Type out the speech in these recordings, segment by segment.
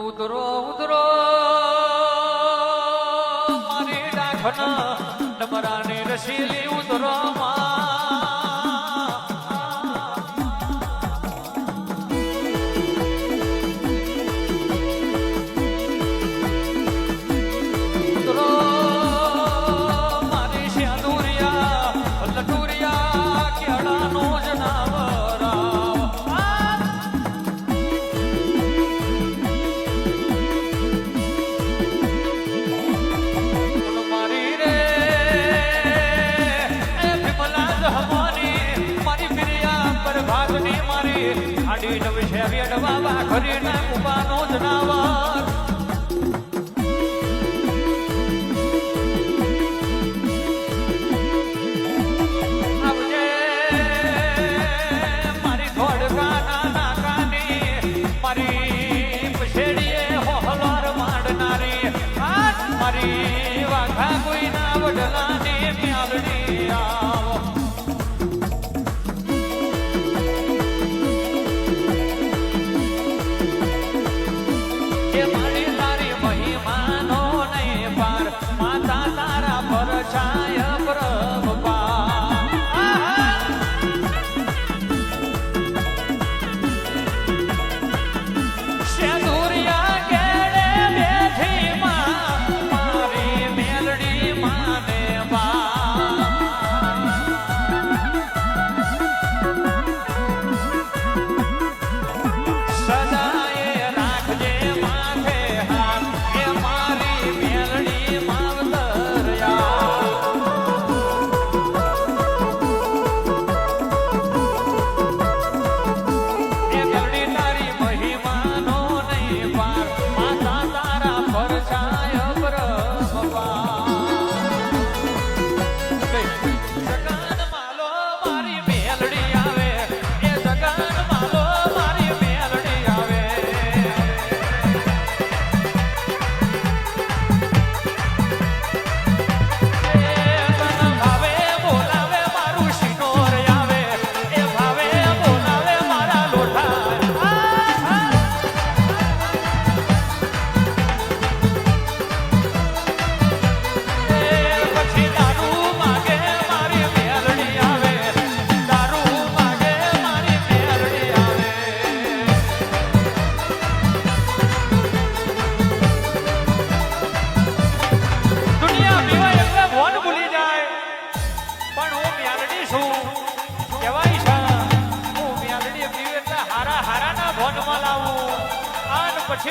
ઉદરો ઉદરો મારી ડાખના ડમરાને રસીલી. વગર ભાત ને મારી. આડી નવ છે વેડવા ઘરે ના કુપાનો જનાવર મારી વાઘા કોઈ time.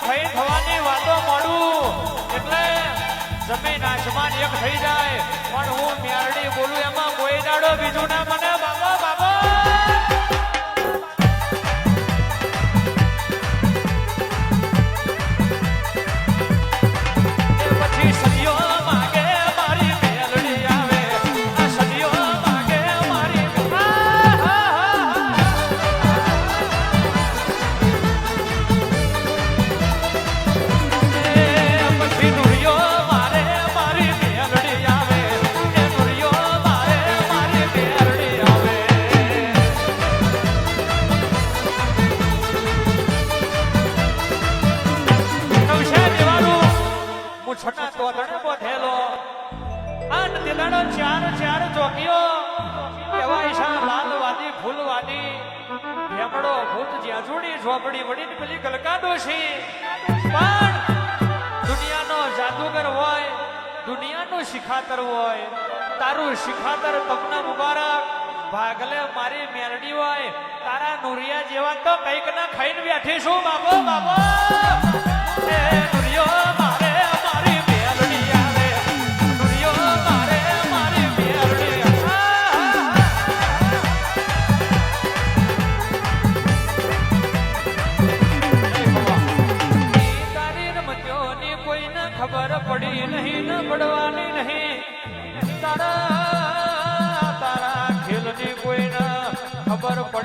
ભેગી થઈ થવાની વાતો મળું એટલે જમીન આસમાન એક થઈ જાય. પણ હું મ્યારડી બોલું, એમાં કોઈ દાડો બીજું ના મને બાબા અજોડી ઝોપડી વળી પેલી ગલકાદો છે. પણ દુનિયાનો જાદુગર હોય, દુનિયાનું શિખાતર હોય, તારું શિખાતર તમને મુબારક. ભાગલે મારી મેરડી હોય, તારા નુરિયા જેવા તો કંઈક ના ખાઈને બેઠી છું. બાબો બાબો નુરિયો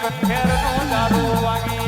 કંઠેર નો દારૂ વાગે.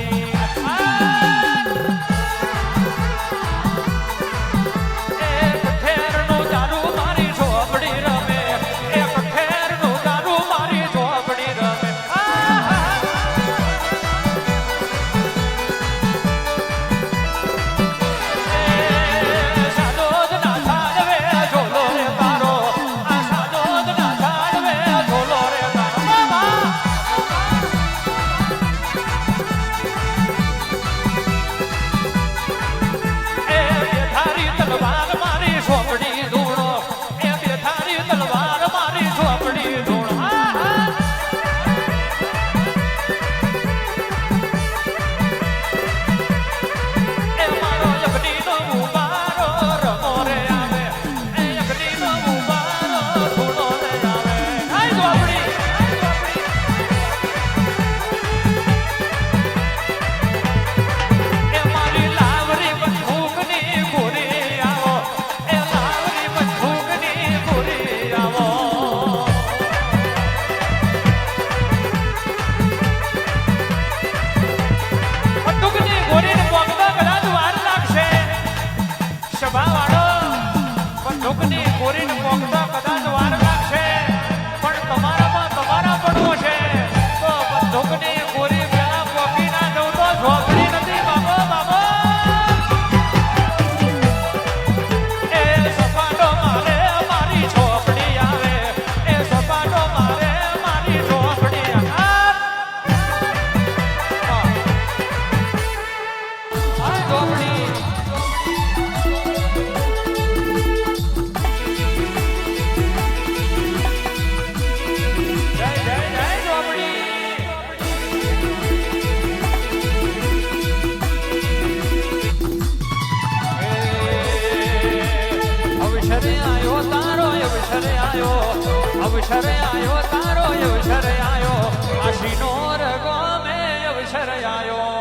આવ્યો અવસર આવ્યો તારો અવસર આવ્યો આશીનો રગો મેં અવસર આવ્યો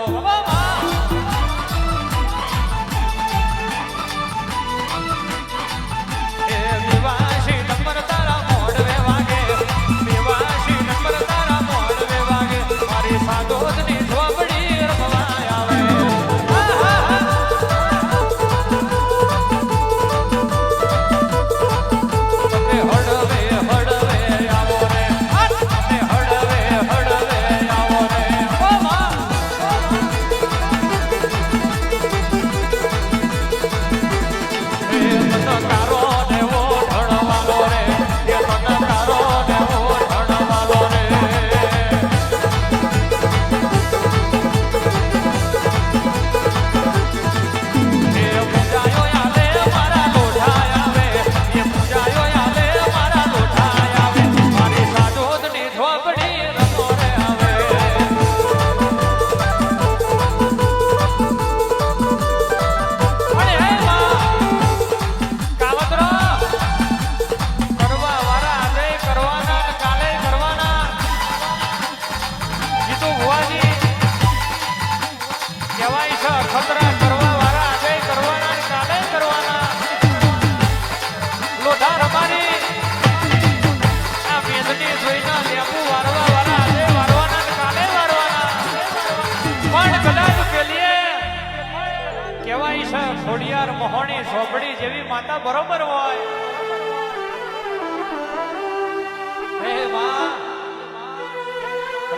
કુંભાર મોહણી સોપડી જેવી માતા બરોબર હોય. હે માં.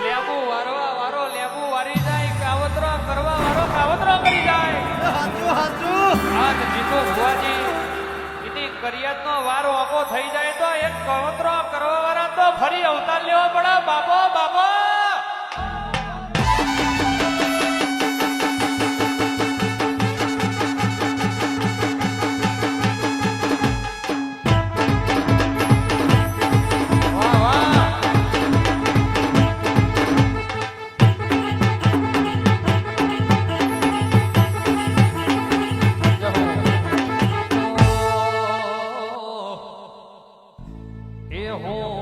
લેબુ વારવા વારો લેબુ વારી જાય કાવતરો કરવા વારો કાવતરો કરી જાય. હાચું હાચું. આજ જીતો ભુવાજી ઇની કરિયાતનો વારો આખો થઈ જાય તો એક કાવતરો કરવા વાળા તો ફરી અવતાર લેવો પડે. બાપો બાપો. 哦